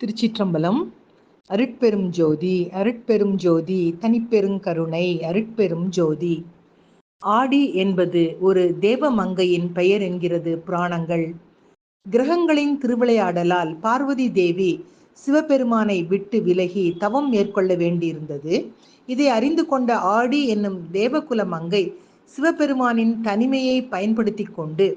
திருச்சிற்றம்பலம். அருட்பெரும் ஜோதி அருட்பெரும் ஜோதி தனிப்பெருங்கருணை அருட்பெரும் ஜோதி. ஆடி என்பது ஒரு தேவ மங்கையின் பெயர் என்கிறது புராணங்கள். கிரகங்களின் திருவிளையாடலால் பார்வதி தேவி சிவபெருமானை விட்டு விலகி தவம் மேற்கொள்ள வேண்டியிருந்தது. இதை அறிந்து கொண்ட ஆடி என்னும் தேவகுல மங்கை சிவபெருமானின் தனிமையை பயன்படுத்தி கொண்டு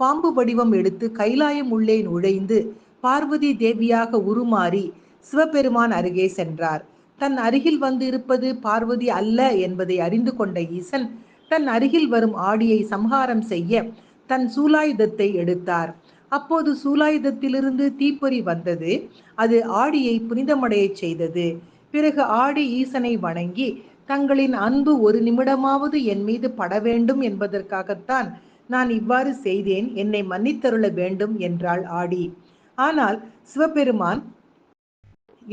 பாம்பு வடிவம் எடுத்து கைலாயம் உள்ளே நுழைந்து பார்வதி தேவியாக உருமாறி சிவபெருமான் அருகே சென்றார். தன் அருகில் வந்து இருப்பது பார்வதி அல்ல என்பதை அறிந்து கொண்ட ஈசன் தன் அருகில் வரும் ஆடியை சம்ஹாரம் செய்ய தன் சூலாயுதத்தை எடுத்தார். அப்போது சூலாயுதத்திலிருந்து தீப்பொறி வந்தது. அது ஆடியை புனிதமடையச் செய்தது. பிறகு ஆடி ஈசனை வணங்கி தங்களின் அன்பு ஒரு நிமிடமாவது என் மீது பட வேண்டும் என்பதற்காகத்தான் நான் இவ்வாறு செய்தேன். என்னை மன்னித்தருள வேண்டும் என்றாள் ஆடி. ஆனால் சிவபெருமான்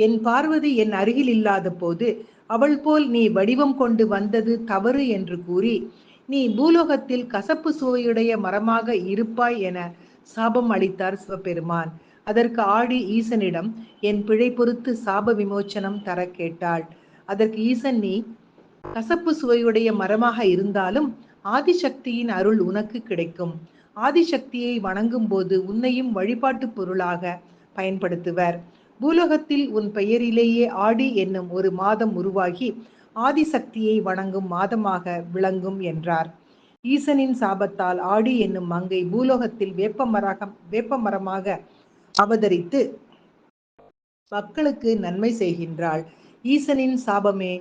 என் பார்வதி என் அருகில் இல்லாத போது அவள் போல் நீ வடிவம் கொண்டு வந்தது தவறு என்று கூறி நீ பூலோகத்தில் கசப்பு சுவையுடைய மரமாக இருப்பாய் என சாபம் அளித்தார் சிவபெருமான். அதற்கு ஆடி ஈசனிடம் என் பிழை பொறுத்து சாப விமோச்சனம் தர கேட்டாள். அதற்கு ஈசன் நீ கசப்பு சுவையுடைய மரமாக இருந்தாலும் ஆதிசக்தியின் அருள் உனக்கு கிடைக்கும். ஆதிசக்தியை வணங்கும் போது உன்னையும் வழிபாட்டு பொருளாக பயன்படுத்துவர். பூலோகத்தில் உன் பெயரிலேயே ஆடி என்னும் ஒரு மாதம் உருவாகி ஆதிசக்தியை வணங்கும் மாதமாக விளங்கும் என்றார். ஈசனின் சாபத்தால் ஆடி என்னும் மங்கை பூலோகத்தில் வேப்பமராக வேப்பமரமாக அவதரித்து மக்களுக்கு நன்மை செய்கின்றாள். ஈசனின் சாபமே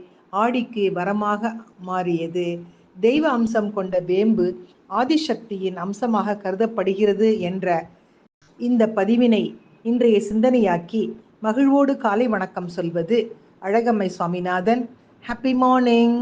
ஆடிக்கு வரமாக மாறியது. தெய்வ அம்சம் கொண்ட வேம்பு ஆதிசக்தியின் அம்சமாக கருதப்படுகிறது என்ற இந்த பதிவினை இன்றைய சிந்தனையாக்கி மகிழ்வோடு காலை வணக்கம் சொல்வது அழகம்மை சுவாமிநாதன். Happy morning